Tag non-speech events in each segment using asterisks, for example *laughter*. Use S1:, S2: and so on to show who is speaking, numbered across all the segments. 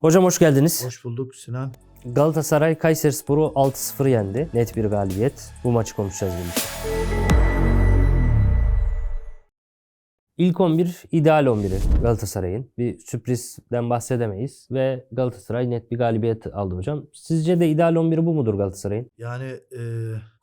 S1: Hocam hoş geldiniz.
S2: Hoş bulduk Sinan.
S1: Galatasaray Kayserispor'u 6-0 yendi. Net bir galibiyet. Bu maçı konuşacağız bugün. İlk 11 ideal 11'i Galatasaray'ın. Bir sürprizden bahsedemeyiz ve Galatasaray net bir galibiyet aldı hocam. Sizce de ideal 11'i bu mudur Galatasaray'ın?
S2: Yani e,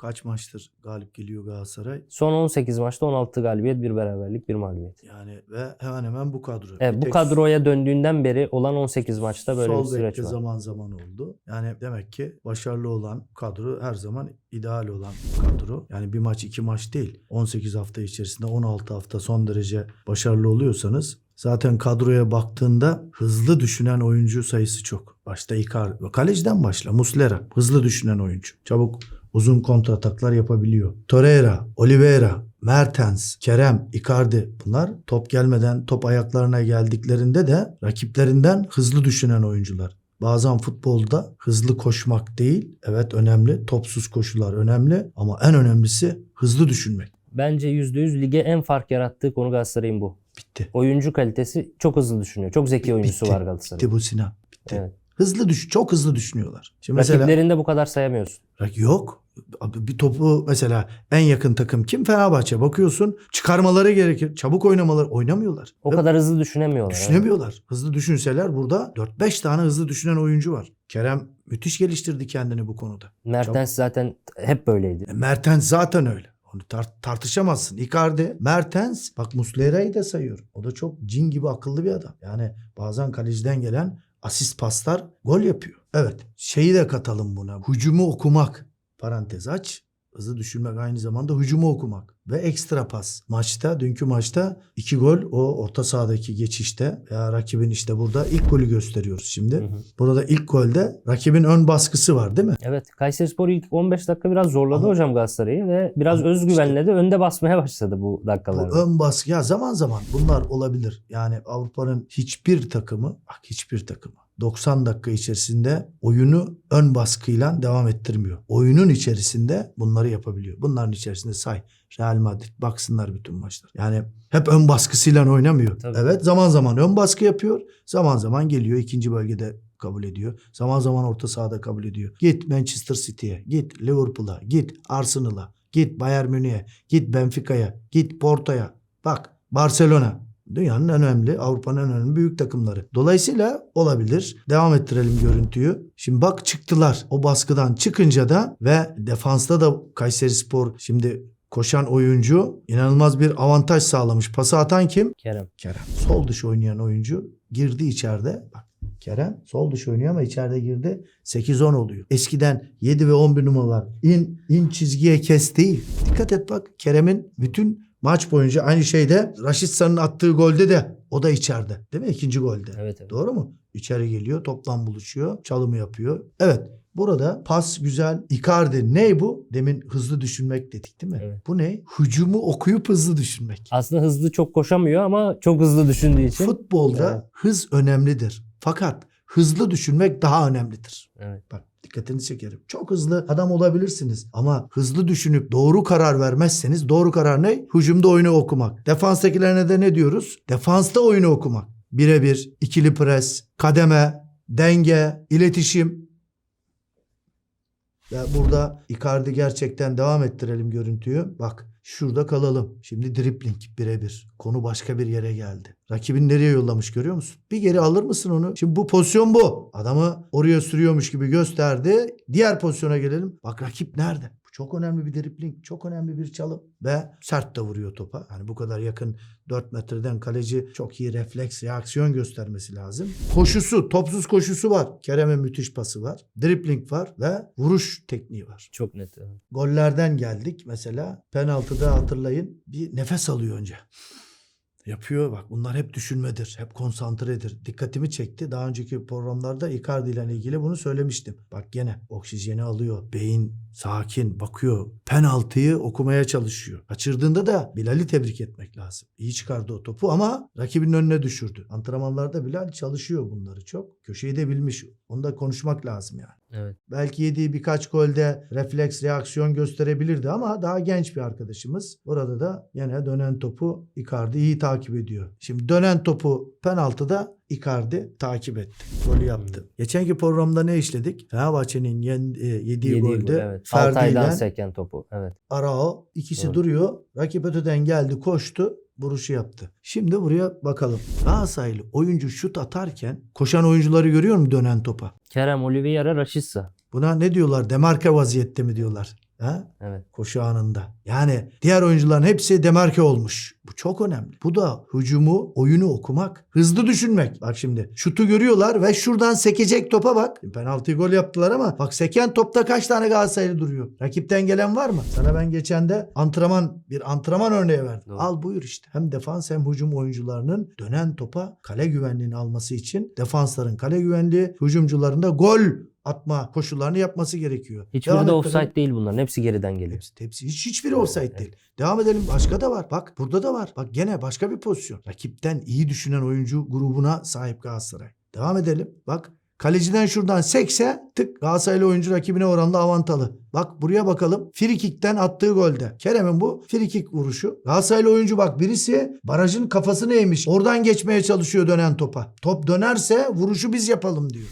S2: kaç maçtır galip geliyor Galatasaray?
S1: Son 18 maçta 16 galibiyet, bir beraberlik, bir mağlubiyet.
S2: Yani ve hemen hemen bu kadro.
S1: Evet, bu kadroya döndüğünden beri olan 18 maçta böyle
S2: sol
S1: bir süreç var.
S2: zaman zaman oldu. Yani demek ki başarılı olan kadro her zaman ideal olan kadro. Yani bir maç iki maç değil. 18 hafta içerisinde 16 hafta son derece başarılı oluyorsanız zaten kadroya baktığında hızlı düşünen oyuncu sayısı çok. Başta Icardi. Kaleciden başla. Muslera. Hızlı düşünen oyuncu. Çabuk uzun kontrataklar yapabiliyor. Torreira, Oliveira, Mertens, Kerem, Icardi bunlar top gelmeden top ayaklarına geldiklerinde de rakiplerinden hızlı düşünen oyuncular. Bazen futbolda hızlı koşmak değil, evet önemli, topsuz koşular önemli ama en önemlisi hızlı düşünmek.
S1: Bence %100 lige en fark yarattığı konu Galatasaray'ın bu.
S2: Bitti.
S1: Oyuncu kalitesi çok hızlı düşünüyor. Çok zeki oyuncusu
S2: Bitti.
S1: var Galatasaray'ın.
S2: Bitti bu Sinan. Bitti.
S1: Evet.
S2: Hızlı düş, çok hızlı düşünüyorlar. Şimdi mesela
S1: Rakiplerinde bu kadar sayamıyorsun.
S2: Yok. Bir topu mesela en yakın takım kim? Fenerbahçe. Bakıyorsun çıkarmaları gerekir. Çabuk oynamaları. Oynamıyorlar.
S1: O
S2: Ve-
S1: kadar hızlı düşünemiyorlar. evet.
S2: Düşünemiyorlar. Hızlı düşünseler burada 4-5 tane hızlı düşünen oyuncu var. Kerem müthiş geliştirdi kendini bu konuda.
S1: Mertens zaten hep böyleydi.
S2: E, Mertens zaten öyle. Onu tar- tartışamazsın. Icardi, Mertens, bak Muslera'yı da sayıyorum. O da çok cin gibi akıllı bir adam. Yani bazen kaleciden gelen asist paslar gol yapıyor. Evet. Şeyi de katalım buna. Hücumu okumak. Parantez aç. Hızlı düşünmek aynı zamanda hücumu okumak. Ve ekstra pas. Maçta, dünkü maçta iki gol o orta sahadaki geçişte veya rakibin işte burada ilk golü gösteriyoruz şimdi.
S1: Hı hı.
S2: Burada ilk golde rakibin ön baskısı var değil mi?
S1: Evet Kayserispor ilk 15 dakika biraz zorladı
S2: Ama-
S1: hocam Galatasaray'ı ve biraz
S2: Ama
S1: özgüvenle de önde basmaya başladı bu
S2: Bu
S1: dakikalarda.
S2: ön baskı ya zaman zaman bunlar olabilir. Yani Avrupa'nın hiçbir takımı, bak hiçbir takımı 90 dakika içerisinde oyunu ön baskıyla devam ettirmiyor. Oyunun içerisinde bunları yapabiliyor. Bunların içerisinde say Real Madrid baksınlar bütün maçlar. Yani hep ön baskısıyla oynamıyor.
S1: Tabii.
S2: Evet zaman zaman ön baskı yapıyor. Zaman zaman geliyor ikinci bölgede kabul ediyor. Zaman zaman orta sahada kabul ediyor. Git Manchester City'ye, git Liverpool'a, git Arsenal'a, git Bayern Münih'e, git Benfica'ya, git Porto'ya. Bak Barcelona dünyanın en önemli, Avrupa'nın en önemli büyük takımları. Dolayısıyla olabilir. Devam ettirelim görüntüyü. Şimdi bak çıktılar. O baskıdan çıkınca da ve defansta da Kayserispor şimdi koşan oyuncu inanılmaz bir avantaj sağlamış. Pası atan kim?
S1: Kerem.
S2: Kerem. Sol dış oynayan oyuncu girdi içeride. Bak Kerem sol dış oynuyor ama içeride girdi. 8-10 oluyor. Eskiden 7 ve 11 numaralar in, in çizgiye kes değil. Dikkat et bak Kerem'in bütün maç boyunca aynı şeyde Raşit San'ın attığı golde de o da içeride. Değil mi? İkinci golde.
S1: Evet evet.
S2: Doğru mu? İçeri geliyor, toplam buluşuyor, çalımı yapıyor. Evet. Burada pas güzel. Icardi ne bu? Demin hızlı düşünmek dedik değil mi?
S1: Evet.
S2: Bu ne? Hücumu okuyup hızlı düşünmek.
S1: Aslında hızlı çok koşamıyor ama çok hızlı düşündüğü için.
S2: Futbolda
S1: Evet.
S2: hız önemlidir. Fakat hızlı düşünmek daha önemlidir.
S1: Evet.
S2: Bak dikkatinizi çekerim. Çok hızlı adam olabilirsiniz ama hızlı düşünüp doğru karar vermezseniz doğru karar ne? Hücumda oyunu okumak. Defanstakilerine de ne diyoruz? Defansta oyunu okumak. Birebir, ikili pres, kademe, denge, iletişim. Ve burada Icardi gerçekten devam ettirelim görüntüyü. Bak şurada kalalım. Şimdi dripling birebir. Konu başka bir yere geldi. Rakibin nereye yollamış görüyor musun? Bir geri alır mısın onu? Şimdi bu pozisyon bu. Adamı oraya sürüyormuş gibi gösterdi. Diğer pozisyona gelelim. Bak rakip nerede? Çok önemli bir dripling. Çok önemli bir çalım. Ve sert de vuruyor topa. Yani bu kadar yakın 4 metreden kaleci çok iyi refleks, reaksiyon göstermesi lazım. Koşusu, topsuz koşusu var. Kerem'in müthiş pası var. Dripling var ve vuruş tekniği var.
S1: Çok net. evet.
S2: Gollerden geldik mesela. Penaltıda hatırlayın bir nefes alıyor önce. Yapıyor bak bunlar hep düşünmedir. Hep konsantredir. Dikkatimi çekti. Daha önceki programlarda Icardi ile ilgili bunu söylemiştim. Bak gene oksijeni alıyor. Beyin sakin bakıyor. Penaltıyı okumaya çalışıyor. Kaçırdığında da Bilal'i tebrik etmek lazım. İyi çıkardı o topu ama rakibinin önüne düşürdü. Antrenmanlarda Bilal çalışıyor bunları çok. Köşeyi de bilmiş. Onu da konuşmak lazım yani.
S1: Evet.
S2: Belki yediği birkaç golde refleks reaksiyon gösterebilirdi ama daha genç bir arkadaşımız. Orada da yine dönen topu Icardi iyi takip ediyor. Şimdi dönen topu penaltıda Icardi takip etti. Golü yaptı. Geçenki programda ne işledik? Fenerbahçe'nin e, yediği,
S1: Yediği
S2: golde
S1: gol, evet.
S2: Ferdi ile
S1: seken topu. Evet.
S2: Arao ikisi
S1: Doğru.
S2: duruyor. Rakip öteden geldi koştu. Vuruşu yaptı. Şimdi buraya bakalım. Galatasaraylı oyuncu şut atarken koşan oyuncuları görüyor mu dönen topa?
S1: Kerem Oliveira Raşitsa.
S2: Buna ne diyorlar? Demarke vaziyette mi diyorlar? Ha?
S1: Evet.
S2: Koşu anında. Yani diğer oyuncuların hepsi demarke olmuş. Bu çok önemli. Bu da hücumu, oyunu okumak, hızlı düşünmek. Bak şimdi şutu görüyorlar ve şuradan sekecek topa bak. Penaltıyı gol yaptılar ama bak seken topta kaç tane Galatasaraylı duruyor? Rakipten gelen var mı? Sana ben geçen de antrenman bir antrenman örneği verdim.
S1: Doğru.
S2: Al buyur işte. Hem defans hem hücum oyuncularının dönen topa kale güvenliğini alması için defansların kale güvenliği, hücumcuların da gol atma koşullarını yapması gerekiyor.
S1: Hiçbiri de offside değil bunların. Hepsi geriden geliyor.
S2: Hepsi, hepsi hiç, hiçbiri offside değil. Devam edelim. Başka da var. Bak burada da var. Bak gene başka bir pozisyon. Rakipten iyi düşünen oyuncu grubuna sahip Galatasaray. Devam edelim. Bak kaleciden şuradan sekse tık Galatasaraylı oyuncu rakibine oranla avantalı. Bak buraya bakalım. Frikik'ten attığı golde. Kerem'in bu frikik vuruşu. Galatasaraylı oyuncu bak birisi barajın kafasını eğmiş. Oradan geçmeye çalışıyor dönen topa. Top dönerse vuruşu biz yapalım diyor.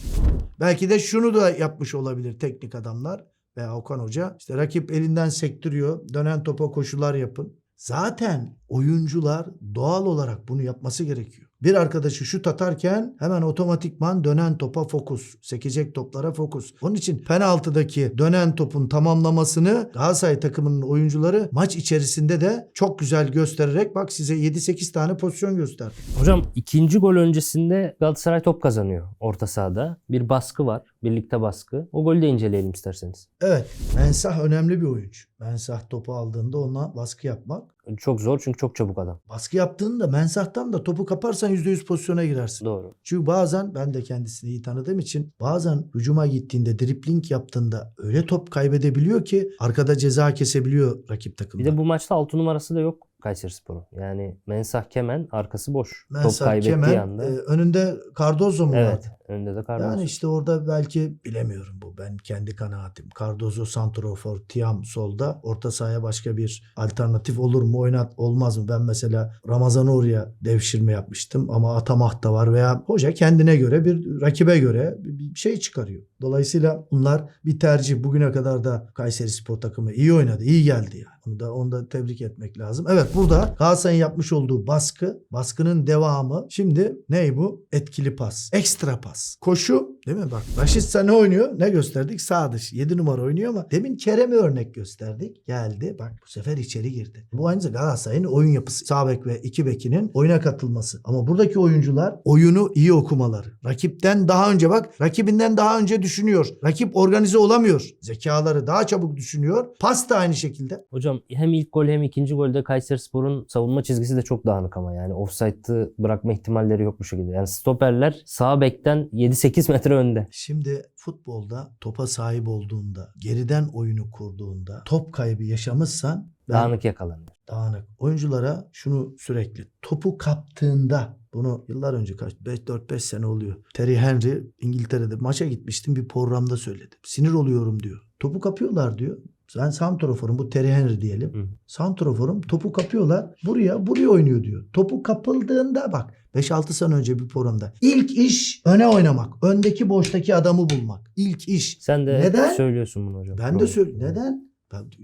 S2: Belki de şunu da yapmış olabilir teknik adamlar veya Okan Hoca. İşte rakip elinden sektiriyor. Dönen topa koşular yapın. Zaten oyuncular doğal olarak bunu yapması gerekiyor. Bir arkadaşı şut atarken hemen otomatikman dönen topa fokus. Sekecek toplara fokus. Onun için penaltıdaki dönen topun tamamlamasını Galatasaray takımının oyuncuları maç içerisinde de çok güzel göstererek bak size 7-8 tane pozisyon gösterdi.
S1: Hocam ikinci gol öncesinde Galatasaray top kazanıyor orta sahada. Bir baskı var. Birlikte baskı. O golü de inceleyelim isterseniz.
S2: Evet Mensah önemli bir oyuncu. Mensah topu aldığında ona baskı yapmak
S1: Çok zor çünkü çok çabuk adam.
S2: Baskı yaptığında mensahtan da topu kaparsan %100 pozisyona girersin.
S1: Doğru.
S2: Çünkü bazen ben de kendisini iyi tanıdığım için bazen hücuma gittiğinde dripling yaptığında öyle top kaybedebiliyor ki arkada ceza kesebiliyor rakip takımda.
S1: Bir de bu maçta 6 numarası da yok Kayserispor'un. Yani Mensah Kemen arkası boş. top
S2: Mensah
S1: kaybettiği
S2: Kemen
S1: anda.
S2: e, önünde Cardozo mu
S1: evet.
S2: vardı?
S1: Önünde de Carlos.
S2: Yani işte orada belki bilemiyorum bu. Ben kendi kanaatim. Cardozo Santrofor, Tiam solda. Orta sahaya başka bir alternatif olur mu? Oynat olmaz mı? Ben mesela Ramazan'ı oraya devşirme yapmıştım ama Atamah da var veya hoca kendine göre bir rakibe göre bir şey çıkarıyor. Dolayısıyla bunlar bir tercih. Bugüne kadar da Kayseri Spor takımı iyi oynadı. iyi geldi yani. Onu da, onu da tebrik etmek lazım. Evet burada Galatasaray'ın yapmış olduğu baskı, baskının devamı. Şimdi ne bu? Etkili pas. Ekstra pas. Koşu değil mi? Bak Raşit ne oynuyor? Ne gösterdik? Sağ dış. 7 numara oynuyor ama demin Kerem'e örnek gösterdik. Geldi. Bak bu sefer içeri girdi. Bu aynı zamanda Galatasaray'ın oyun yapısı. Sağ bek ve iki bekinin oyuna katılması. Ama buradaki oyuncular oyunu iyi okumaları. Rakipten daha önce bak rakibinden daha önce düşünüyor. Rakip organize olamıyor. Zekaları daha çabuk düşünüyor. Pas da aynı şekilde.
S1: Hocam hem ilk gol hem ikinci golde Kayserispor'un savunma çizgisi de çok dağınık ama yani offside'ı bırakma ihtimalleri yok bu şekilde. Yani stoperler sağ bekten 7-8 metre önde.
S2: Şimdi futbolda topa sahip olduğunda, geriden oyunu kurduğunda, top kaybı yaşamışsan ben
S1: Dağınık yakalanıyor.
S2: dağınık. Oyunculara şunu sürekli topu kaptığında bunu yıllar önce kaç 4-5 sene oluyor. Terry Henry İngiltere'de maça gitmiştim bir programda söyledi. Sinir oluyorum diyor. Topu kapıyorlar diyor. Ben santroforum bu Terry Henry diyelim.
S1: Hı.
S2: Santroforum topu kapıyorlar. Buraya buraya oynuyor diyor. Topu kapıldığında bak 5-6 sene önce bir programda. İlk iş öne oynamak. Öndeki boştaki adamı bulmak. İlk iş.
S1: Sen de
S2: Neden?
S1: söylüyorsun bunu hocam.
S2: Ben de söylüyorum. Neden?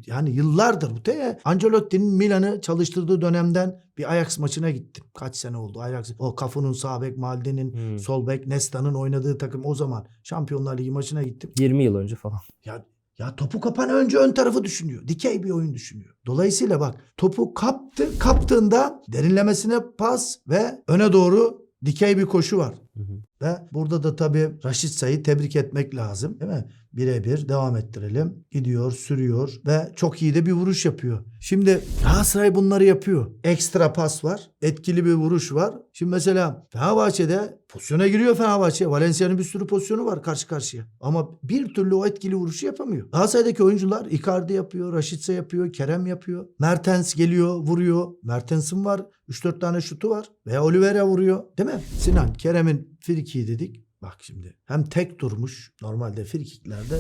S2: Yani yıllardır bu. Te Ancelotti'nin Milan'ı çalıştırdığı dönemden bir Ajax maçına gittim. Kaç sene oldu Ajax. O Cafu'nun sağ bek, Maldi'nin
S1: Hmm.
S2: sol bek, Nesta'nın oynadığı takım o zaman Şampiyonlar Ligi maçına gittim.
S1: 20 yıl önce falan.
S2: Ya ya topu kapan önce ön tarafı düşünüyor. Dikey bir oyun düşünüyor. Dolayısıyla bak topu kaptı. Kaptığında derinlemesine pas ve öne doğru dikey bir koşu var.
S1: Hı hı.
S2: Ve burada da tabii Raşit Say'ı tebrik etmek lazım değil mi? Birebir devam ettirelim. Gidiyor, sürüyor ve çok iyi de bir vuruş yapıyor. Şimdi Galatasaray bunları yapıyor. Ekstra pas var. Etkili bir vuruş var. Şimdi mesela Fenerbahçe'de pozisyona giriyor Fenerbahçe. Valencia'nın bir sürü pozisyonu var karşı karşıya. Ama bir türlü o etkili vuruşu yapamıyor. Galatasaray'daki oyuncular Icardi yapıyor, Raşitse yapıyor, Kerem yapıyor. Mertens geliyor, vuruyor. Mertens'in var. 3-4 tane şutu var. Veya Oliveira vuruyor. Değil mi? Sinan, Kerem'in friki dedik. Bak şimdi hem tek durmuş normalde frikiklerde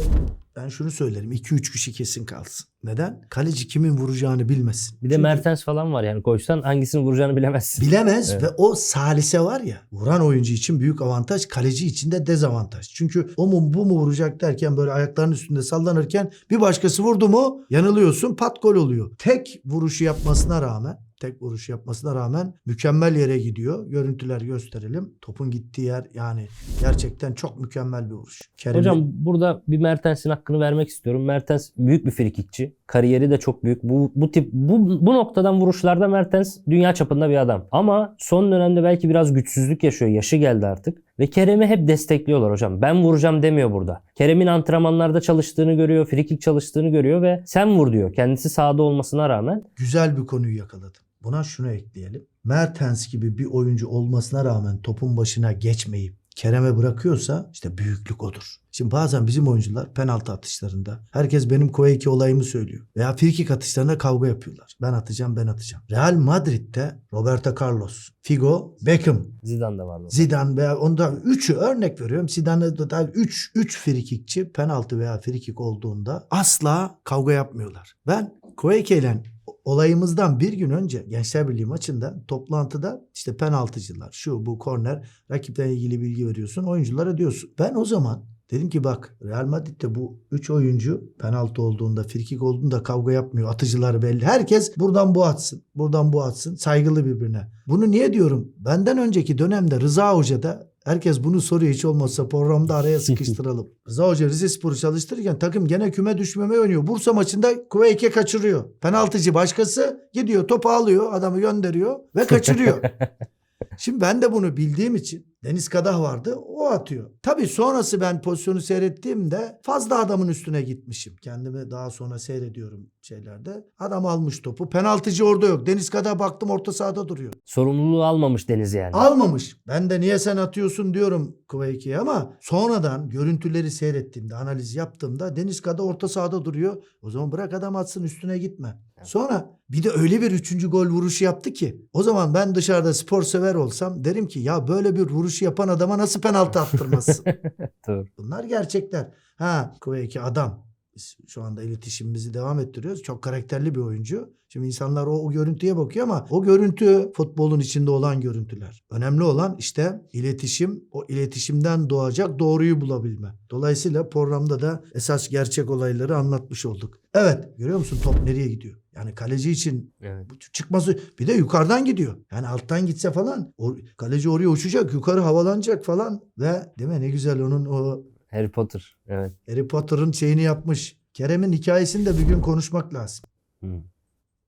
S2: ben şunu söylerim 2-3 kişi kesin kalsın. Neden? Kaleci kimin vuracağını bilmesin.
S1: Bir de
S2: Çünkü
S1: Mertens falan var yani koysan hangisini vuracağını bilemezsin.
S2: Bilemez
S1: Evet.
S2: ve o salise var ya vuran oyuncu için büyük avantaj kaleci için de dezavantaj. Çünkü o mu bu mu vuracak derken böyle ayaklarının üstünde sallanırken bir başkası vurdu mu yanılıyorsun pat gol oluyor. Tek vuruşu yapmasına rağmen tek vuruş yapmasına rağmen mükemmel yere gidiyor. Görüntüler gösterelim. Topun gittiği yer yani gerçekten çok mükemmel bir vuruş. Kerem'in-
S1: Hocam burada bir Mertens'in hakkını vermek istiyorum. Mertens büyük bir frikikçi. Kariyeri de çok büyük. Bu bu tip bu bu noktadan vuruşlarda Mertens dünya çapında bir adam. Ama son dönemde belki biraz güçsüzlük yaşıyor. Yaşı geldi artık. Ve Kerem'i hep destekliyorlar hocam. Ben vuracağım demiyor burada. Kerem'in antrenmanlarda çalıştığını görüyor, frikik çalıştığını görüyor ve sen vur diyor. Kendisi sahada olmasına rağmen.
S2: güzel bir konuyu yakaladım. Buna şunu ekleyelim. Mertens gibi bir oyuncu olmasına rağmen topun başına geçmeyip Kerem'e bırakıyorsa işte büyüklük odur. Şimdi bazen bizim oyuncular penaltı atışlarında herkes benim Koyeki olayımı söylüyor. Veya frikik atışlarında kavga yapıyorlar. Ben atacağım ben atacağım. Real Madrid'de Roberto Carlos, Figo, Beckham,
S1: Zidane da vardı.
S2: Zidane veya onda üçü örnek veriyorum. Zidane'da da 3 3 frikikçi penaltı veya frikik olduğunda asla kavga yapmıyorlar. Ben Koeke ile olayımızdan bir gün önce Gençler Birliği maçında toplantıda işte penaltıcılar şu bu korner rakipten ilgili bilgi veriyorsun oyunculara diyorsun. Ben o zaman dedim ki bak Real Madrid'de bu 3 oyuncu penaltı olduğunda frikik olduğunda kavga yapmıyor. Atıcılar belli. Herkes buradan bu atsın. Buradan bu atsın. Saygılı birbirine. Bunu niye diyorum? Benden önceki dönemde Rıza Hoca da Herkes bunu soruyor hiç olmazsa programda araya sıkıştıralım. *laughs* Rıza Hoca Rizespor'u çalıştırırken takım gene küme düşmeme oynuyor. Bursa maçında Kuveyke kaçırıyor. Penaltıcı başkası gidiyor topu alıyor adamı gönderiyor ve kaçırıyor. *laughs* Şimdi ben de bunu bildiğim için Deniz Kadah vardı o atıyor. Tabii sonrası ben pozisyonu seyrettiğimde fazla adamın üstüne gitmişim. Kendimi daha sonra seyrediyorum şeylerde. Adam almış topu. Penaltıcı orada yok. Deniz Kadah baktım orta sahada duruyor.
S1: Sorumluluğu almamış Deniz yani.
S2: Almamış. Ben de niye sen atıyorsun diyorum Kuveyki'ye ama sonradan görüntüleri seyrettiğimde, analiz yaptığımda Deniz Kadah orta sahada duruyor. O zaman bırak adam atsın üstüne gitme. Sonra bir de öyle bir üçüncü gol vuruşu yaptı ki o zaman ben dışarıda spor sever olsam derim ki ya böyle bir vuruşu yapan adama nasıl penaltı attırmazsın? *laughs* Bunlar gerçekler. Ha Kuveyki adam. Biz şu anda iletişimimizi devam ettiriyoruz. Çok karakterli bir oyuncu. Şimdi insanlar o, o görüntüye bakıyor ama o görüntü futbolun içinde olan görüntüler. Önemli olan işte iletişim, o iletişimden doğacak doğruyu bulabilme. Dolayısıyla programda da esas gerçek olayları anlatmış olduk. Evet görüyor musun top nereye gidiyor? Yani kaleci için
S1: Evet.
S2: çıkması bir de yukarıdan gidiyor. Yani alttan gitse falan o, kaleci oraya uçacak, yukarı havalanacak falan ve değil mi ne güzel onun o
S1: Harry Potter. Evet.
S2: Harry Potter'ın şeyini yapmış. Kerem'in hikayesini de bir gün konuşmak lazım.
S1: Hı.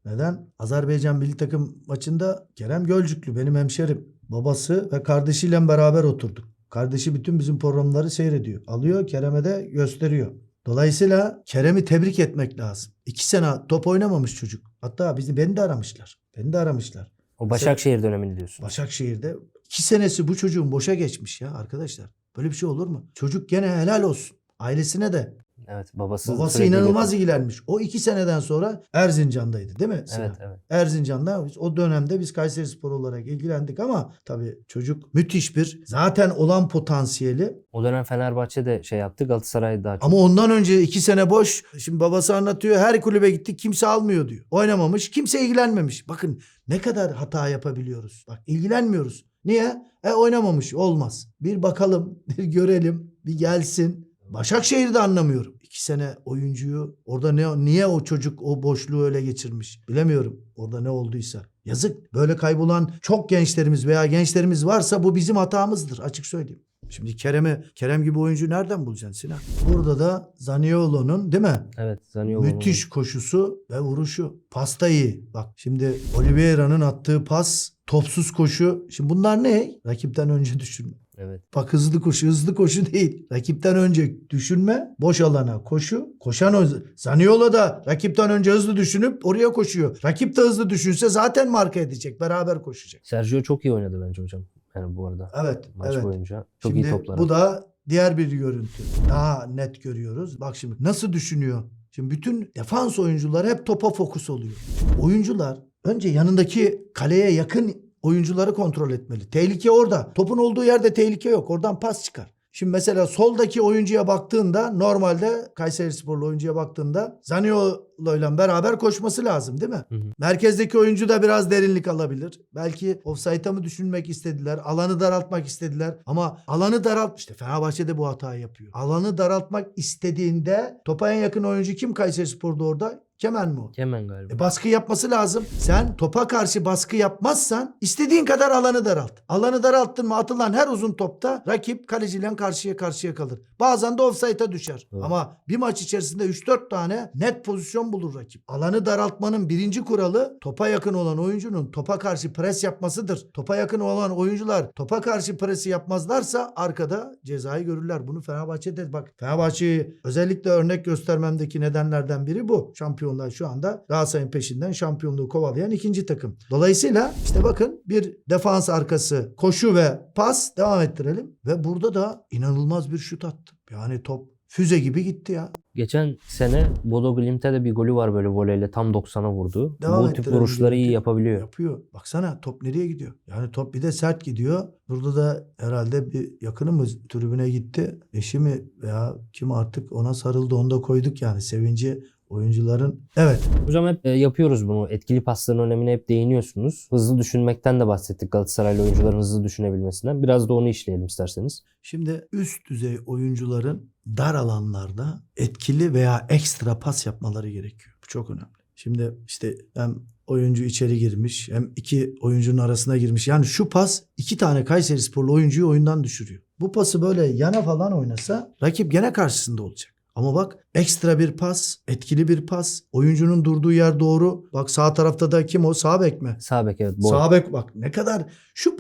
S2: Neden? Azerbaycan milli takım maçında Kerem Gölcüklü benim hemşerim. Babası ve kardeşiyle beraber oturduk. Kardeşi bütün bizim programları seyrediyor. Alıyor Kerem'e de gösteriyor. Dolayısıyla Kerem'i tebrik etmek lazım. İki sene top oynamamış çocuk. Hatta bizi beni de aramışlar. Beni de aramışlar.
S1: O Başakşehir dönemini diyorsun.
S2: Başakşehir'de iki senesi bu çocuğun boşa geçmiş ya arkadaşlar. Böyle bir şey olur mu? Çocuk gene helal olsun. Ailesine de.
S1: Evet. Babası,
S2: Babası inanılmaz
S1: götürdü.
S2: ilgilenmiş. O iki seneden sonra Erzincan'daydı değil mi Sinan?
S1: Evet evet.
S2: Erzincan'da o dönemde biz Kayseri Spor olarak ilgilendik ama tabii çocuk müthiş bir zaten olan potansiyeli
S1: O dönem Fenerbahçe de şey yaptı. Galatasaray daha çok.
S2: ama ondan önce iki sene boş. Şimdi babası anlatıyor her kulübe gittik kimse almıyor diyor. Oynamamış kimse ilgilenmemiş. Bakın ne kadar hata yapabiliyoruz. Bak ilgilenmiyoruz. Niye? E oynamamış olmaz. Bir bakalım *laughs* bir görelim bir gelsin. Başakşehir'de anlamıyorum. İki sene oyuncuyu orada ne niye o çocuk o boşluğu öyle geçirmiş bilemiyorum. Orada ne olduysa. Yazık. Böyle kaybolan çok gençlerimiz veya gençlerimiz varsa bu bizim hatamızdır açık söyleyeyim. Şimdi Kerem'i Kerem gibi oyuncu nereden bulacaksın Sinan? Burada da Zaniolo'nun değil mi?
S1: Evet. Zaniolo.
S2: Müthiş koşusu ve vuruşu. Pasta iyi. Bak şimdi Oliveira'nın attığı pas, topsuz koşu. Şimdi bunlar ne? Rakipten önce düşünme.
S1: Evet.
S2: Bak hızlı koşu, hızlı koşu değil. Rakipten önce düşünme, boş alana koşu. Koşan o. Zaniolo da rakipten önce hızlı düşünüp oraya koşuyor. Rakip de hızlı düşünse zaten marka edecek, beraber koşacak.
S1: Sergio çok iyi oynadı bence hocam. Yani bu arada.
S2: Evet,
S1: Maç
S2: evet.
S1: boyunca. Çok
S2: Şimdi
S1: iyi toplar.
S2: bu da diğer bir görüntü. Daha net görüyoruz. Bak şimdi nasıl düşünüyor? Şimdi bütün defans oyuncuları hep topa fokus oluyor. Oyuncular önce yanındaki kaleye yakın oyuncuları kontrol etmeli. Tehlike orada. Topun olduğu yerde tehlike yok. Oradan pas çıkar. Şimdi mesela soldaki oyuncuya baktığında normalde Kayseri Sporlu oyuncuya baktığında Zaniolo ile beraber koşması lazım değil mi?
S1: Hı hı.
S2: Merkezdeki oyuncu da biraz derinlik alabilir. Belki offside'a mı düşünmek istediler? Alanı daraltmak istediler. Ama alanı daralt işte Fenerbahçe de bu hatayı yapıyor. Alanı daraltmak istediğinde topa en yakın oyuncu kim Kayseri Spor'da orada? Kemen mi o?
S1: Kemen galiba.
S2: E, baskı yapması lazım. Sen topa karşı baskı yapmazsan istediğin kadar alanı daralt. Alanı daralttın mı atılan her uzun topta rakip kaleciyle karşıya karşıya kalır. Bazen de offside'a düşer.
S1: Evet.
S2: Ama bir maç içerisinde 3-4 tane net pozisyon bulur rakip. Alanı daraltmanın birinci kuralı topa yakın olan oyuncunun topa karşı pres yapmasıdır. Topa yakın olan oyuncular topa karşı presi yapmazlarsa arkada cezayı görürler. Bunu Fenerbahçe'de bak Fenerbahçe'yi özellikle örnek göstermemdeki nedenlerden biri bu. Şampiyonlar şu anda Galatasaray'ın peşinden şampiyonluğu kovalayan ikinci takım. Dolayısıyla işte bakın bir defans arkası koşu ve pas devam ettirelim. Ve burada da inanılmaz bir şut attı. Yani top füze gibi gitti ya.
S1: Geçen sene Bodo Glimt'te de bir golü var böyle voleyle tam 90'a vurdu.
S2: Devam
S1: Bu tip vuruşları iyi yapabiliyor.
S2: Yapıyor. Baksana top nereye gidiyor? Yani top bir de sert gidiyor. Burada da herhalde bir yakınımız tribüne gitti. Eşi mi veya kim artık ona sarıldı onu da koyduk yani. Sevinci oyuncuların. Evet.
S1: Hocam hep e, yapıyoruz bunu. Etkili pasların önemine hep değiniyorsunuz. Hızlı düşünmekten de bahsettik Galatasaraylı oyuncuların hızlı düşünebilmesinden. Biraz da onu işleyelim isterseniz.
S2: Şimdi üst düzey oyuncuların dar alanlarda etkili veya ekstra pas yapmaları gerekiyor. Bu çok önemli. Şimdi işte hem oyuncu içeri girmiş hem iki oyuncunun arasına girmiş. Yani şu pas iki tane Kayseri Sporlu oyuncuyu oyundan düşürüyor. Bu pası böyle yana falan oynasa rakip gene karşısında olacak. Ama bak ekstra bir pas, etkili bir pas, oyuncunun durduğu yer doğru. Bak sağ tarafta da kim o? Sağ bek mi?
S1: Sağ bek evet. Boy.
S2: Sağ bek bak ne kadar şu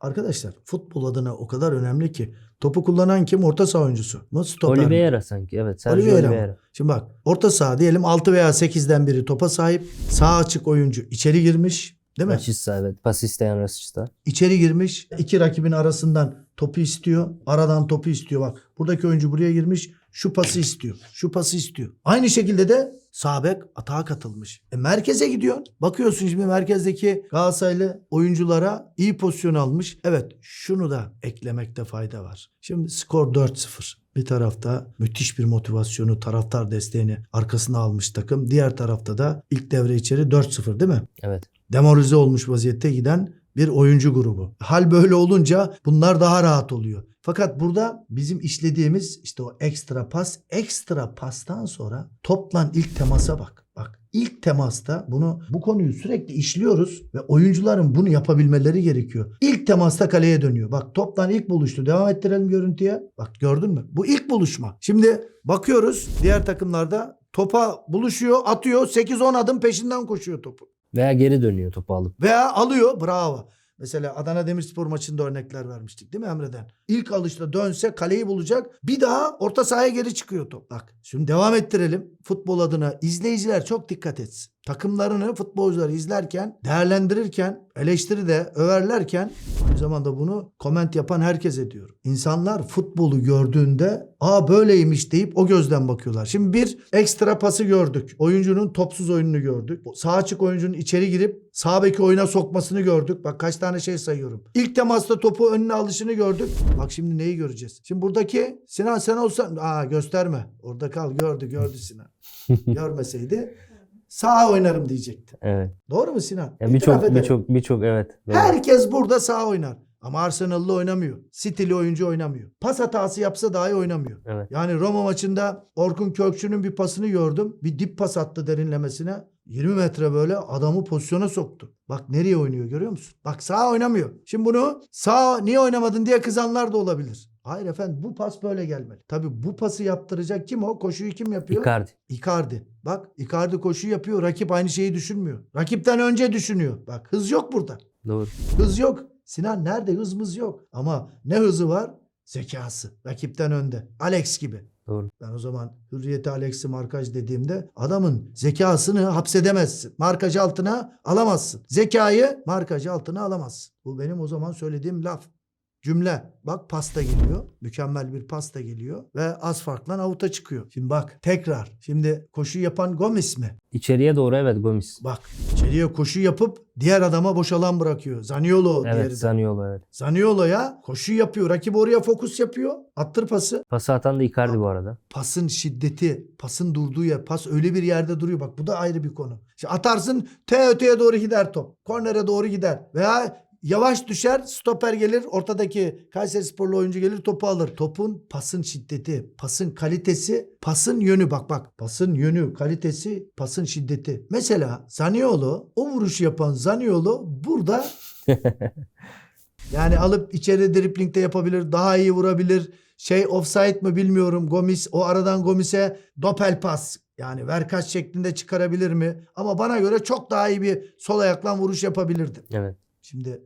S2: arkadaşlar futbol adına o kadar önemli ki topu kullanan kim? Orta saha oyuncusu. mu? Stoper mi?
S1: Oliveira sanki. Evet. Sergio
S2: Oliveira mı?
S1: Oliveira.
S2: Şimdi bak orta saha diyelim 6 veya 8'den biri topa sahip. Sağ açık oyuncu içeri girmiş. Değil mi?
S1: Rashica evet. Pas isteyen Rashica.
S2: İçeri girmiş. iki rakibin arasından topu istiyor. Aradan topu istiyor. Bak buradaki oyuncu buraya girmiş. Şu pası istiyor. Şu pası istiyor. Aynı şekilde de sağ bek atağa katılmış. E merkeze gidiyor. Bakıyorsun şimdi merkezdeki Galatasaraylı oyunculara iyi pozisyon almış. Evet şunu da eklemekte fayda var. Şimdi skor 4-0. Bir tarafta müthiş bir motivasyonu, taraftar desteğini arkasına almış takım. Diğer tarafta da ilk devre içeri 4-0 değil mi?
S1: Evet.
S2: demoralize olmuş vaziyette giden bir oyuncu grubu. Hal böyle olunca bunlar daha rahat oluyor. Fakat burada bizim işlediğimiz işte o ekstra pas, ekstra pastan sonra toplan ilk temasa bak. Bak ilk temasta bunu bu konuyu sürekli işliyoruz ve oyuncuların bunu yapabilmeleri gerekiyor. İlk temasta kaleye dönüyor. Bak toplan ilk buluştu. Devam ettirelim görüntüye. Bak gördün mü? Bu ilk buluşma. Şimdi bakıyoruz diğer takımlarda topa buluşuyor, atıyor. 8-10 adım peşinden koşuyor topu.
S1: Veya geri dönüyor topu alıp.
S2: Veya alıyor bravo. Mesela Adana Demirspor maçında örnekler vermiştik değil mi Emre'den? İlk alışta dönse kaleyi bulacak. Bir daha orta sahaya geri çıkıyor top. Bak şimdi devam ettirelim. Futbol adına izleyiciler çok dikkat etsin. Takımlarını futbolcuları izlerken, değerlendirirken, eleştiride överlerken aynı zamanda bunu koment yapan herkes ediyor. İnsanlar futbolu gördüğünde aa böyleymiş deyip o gözden bakıyorlar. Şimdi bir ekstra pası gördük. Oyuncunun topsuz oyununu gördük. Sağ açık oyuncunun içeri girip sağ beki oyuna sokmasını gördük. Bak kaç tane şey sayıyorum. İlk temasta topu önüne alışını gördük. Bak şimdi neyi göreceğiz? Şimdi buradaki Sinan sen olsan aa gösterme. Orada kal gördü gördü Sinan. *laughs* Görmeseydi sağ oynarım diyecekti.
S1: Evet.
S2: Doğru mu Sinan?
S1: Ya
S2: İtiraf
S1: birçok birçok birçok evet. Doğru.
S2: Herkes burada sağ oynar. Ama Arsenal'lı oynamıyor. City'li oyuncu oynamıyor. Pas hatası yapsa dahi oynamıyor.
S1: Evet.
S2: Yani Roma maçında Orkun Kökçü'nün bir pasını gördüm. Bir dip pas attı derinlemesine. 20 metre böyle adamı pozisyona soktu. Bak nereye oynuyor görüyor musun? Bak sağ oynamıyor. Şimdi bunu sağ niye oynamadın diye kızanlar da olabilir. Hayır efendim bu pas böyle gelmeli. Tabii bu pası yaptıracak kim o? Koşuyu kim yapıyor?
S1: Icardi.
S2: Icardi. Bak Icardi koşu yapıyor. Rakip aynı şeyi düşünmüyor. Rakipten önce düşünüyor. Bak hız yok burada.
S1: Doğru.
S2: Hız yok. Sinan nerede? Hızımız yok. Ama ne hızı var? Zekası. Rakipten önde. Alex gibi.
S1: Doğru.
S2: Ben o zaman hürriyeti Alex'i markaj dediğimde adamın zekasını hapsedemezsin. Markaj altına alamazsın. Zekayı markaj altına alamazsın. Bu benim o zaman söylediğim laf. Cümle. Bak pasta geliyor. Mükemmel bir pasta geliyor. Ve az farkla avuta çıkıyor. Şimdi bak tekrar. Şimdi koşu yapan Gomis mi?
S1: İçeriye doğru evet Gomis.
S2: Bak içeriye koşu yapıp diğer adama boş alan bırakıyor. Zaniolo diğeri
S1: Evet
S2: de.
S1: Zaniolo evet.
S2: Zaniolo'ya koşu yapıyor. Rakip oraya fokus yapıyor. Attır pası.
S1: Pası atan da Icardi bu arada.
S2: Pasın şiddeti, pasın durduğu yer, pas öyle bir yerde duruyor. Bak bu da ayrı bir konu. İşte atarsın te öteye doğru gider top. Kornere doğru gider. Veya yavaş düşer, stoper gelir, ortadaki Kayseri Sporlu oyuncu gelir topu alır. Topun pasın şiddeti, pasın kalitesi, pasın yönü bak bak. Pasın yönü, kalitesi, pasın şiddeti. Mesela Zaniolo, o vuruşu yapan Zaniolo burada *laughs* yani alıp içeri driplingde yapabilir, daha iyi vurabilir. Şey offside mı bilmiyorum. Gomis o aradan Gomis'e dopel pas yani verkaç şeklinde çıkarabilir mi? Ama bana göre çok daha iyi bir sol ayakla vuruş yapabilirdi.
S1: Evet.
S2: Şimdi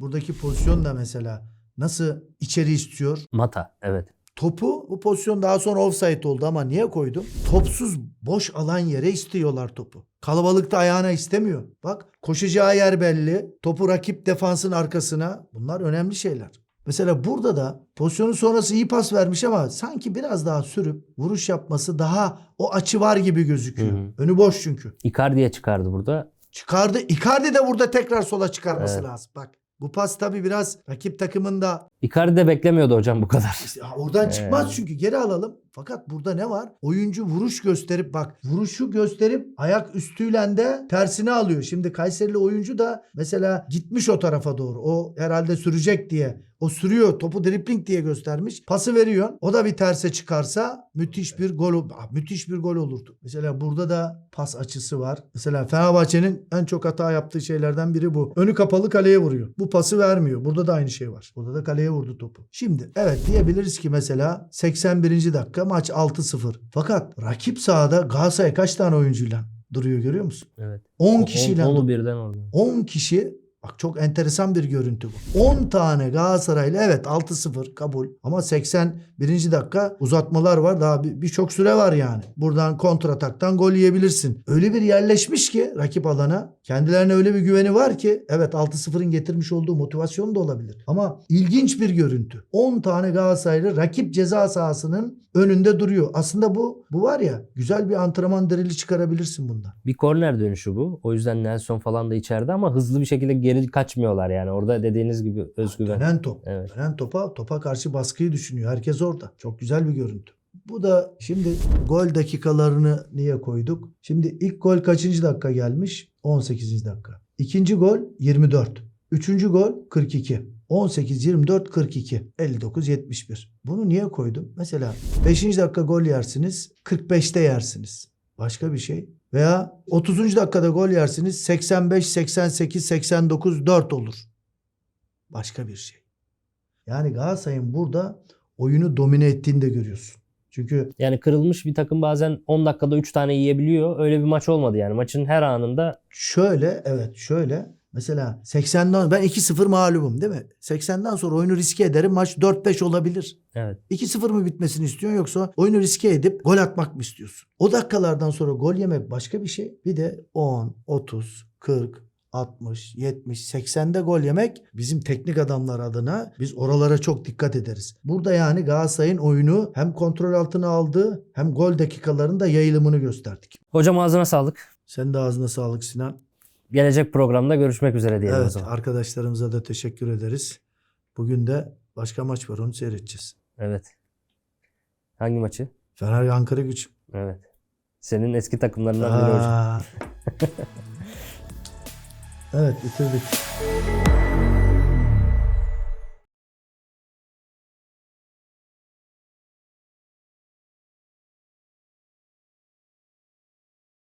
S2: buradaki pozisyon da mesela nasıl içeri istiyor?
S1: Mata evet.
S2: Topu bu pozisyon daha sonra offside oldu ama niye koydum? Topsuz boş alan yere istiyorlar topu. Kalabalıkta ayağına istemiyor. Bak koşacağı yer belli. Topu rakip defansın arkasına. Bunlar önemli şeyler. Mesela burada da pozisyonun sonrası iyi pas vermiş ama sanki biraz daha sürüp vuruş yapması daha o açı var gibi gözüküyor.
S1: Hı hı.
S2: Önü boş çünkü.
S1: Icardi'ye çıkardı burada.
S2: Çıkardı. Icardi de burada tekrar sola çıkarması
S1: Evet.
S2: lazım. Bak bu pas tabii biraz rakip takımın da
S1: Icardi de beklemiyordu hocam bu kadar.
S2: İşte oradan
S1: Ee.
S2: çıkmaz çünkü geri alalım. Fakat burada ne var? Oyuncu vuruş gösterip bak vuruşu gösterip ayak üstüyle de tersine alıyor. Şimdi Kayserili oyuncu da mesela gitmiş o tarafa doğru. O herhalde sürecek diye. O sürüyor topu dripling diye göstermiş. Pası veriyor. O da bir terse çıkarsa müthiş bir gol ol- Ah, müthiş bir gol olurdu. Mesela burada da pas açısı var. Mesela Fenerbahçe'nin en çok hata yaptığı şeylerden biri bu. Önü kapalı kaleye vuruyor. Bu pası vermiyor. Burada da aynı şey var. Burada da kaleye vurdu topu. Şimdi evet diyebiliriz ki mesela 81. dakika maç 6-0. Fakat rakip sahada Galatasaray kaç tane oyuncuyla duruyor görüyor musun?
S1: Evet.
S2: 10 kişiyle.
S1: Onu birden orada.
S2: 10 kişi Bak çok enteresan bir görüntü bu. 10 tane Galatasaraylı evet 6-0 kabul. Ama 81. dakika uzatmalar var. Daha bir- birçok süre var yani. Buradan kontrataktan gol yiyebilirsin. Öyle bir yerleşmiş ki rakip alana. Kendilerine öyle bir güveni var ki evet 6-0'ın getirmiş olduğu motivasyon da olabilir. Ama ilginç bir görüntü. 10 tane Galatasaraylı rakip ceza sahasının önünde duruyor. Aslında bu bu var ya güzel bir antrenman drili çıkarabilirsin bundan.
S1: Bir korner dönüşü bu. O yüzden Nelson falan da içeride ama hızlı bir şekilde geri kaçmıyorlar yani. Orada dediğiniz gibi özgüven.
S2: Dönen top.
S1: Evet.
S2: Dönen topa topa karşı baskıyı düşünüyor. Herkes orada. Çok güzel bir görüntü. Bu da şimdi gol dakikalarını niye koyduk? Şimdi ilk gol kaçıncı dakika gelmiş? 18. dakika. İkinci gol 24. Üçüncü gol 42. 18, 24, 42. 59, 71. Bunu niye koydum? Mesela 5. dakika gol yersiniz. 45'te yersiniz. Başka bir şey. Veya 30. dakikada gol yersiniz. 85, 88, 89, 4 olur. Başka bir şey. Yani Galatasaray'ın burada oyunu domine ettiğini de görüyorsun. Çünkü
S1: Yani kırılmış bir takım bazen 10 dakikada 3 tane yiyebiliyor. Öyle bir maç olmadı yani. Maçın her anında
S2: şöyle evet şöyle mesela 80'den ben 2-0 mağlubum değil mi? 80'den sonra oyunu riske ederim maç 4-5 olabilir.
S1: evet
S2: 2-0 mı bitmesini istiyorsun yoksa oyunu riske edip gol atmak mı istiyorsun? O dakikalardan sonra gol yemek başka bir şey. Bir de 10, 30, 40, 60, 70, 80'de gol yemek bizim teknik adamlar adına biz oralara çok dikkat ederiz. Burada yani Galatasaray'ın oyunu hem kontrol altına aldı hem gol dakikalarında yayılımını gösterdik.
S1: Hocam ağzına sağlık.
S2: Sen de ağzına sağlık Sinan.
S1: Gelecek programda görüşmek üzere diyelim o
S2: Evet
S1: zaman.
S2: arkadaşlarımıza da teşekkür ederiz. Bugün de başka maç var onu seyredeceğiz.
S1: Evet. Hangi maçı?
S2: Fener Ankara güç.
S1: Evet. Senin eski takımlarından biri hocam. *laughs* *laughs*
S2: Evet bitirdik.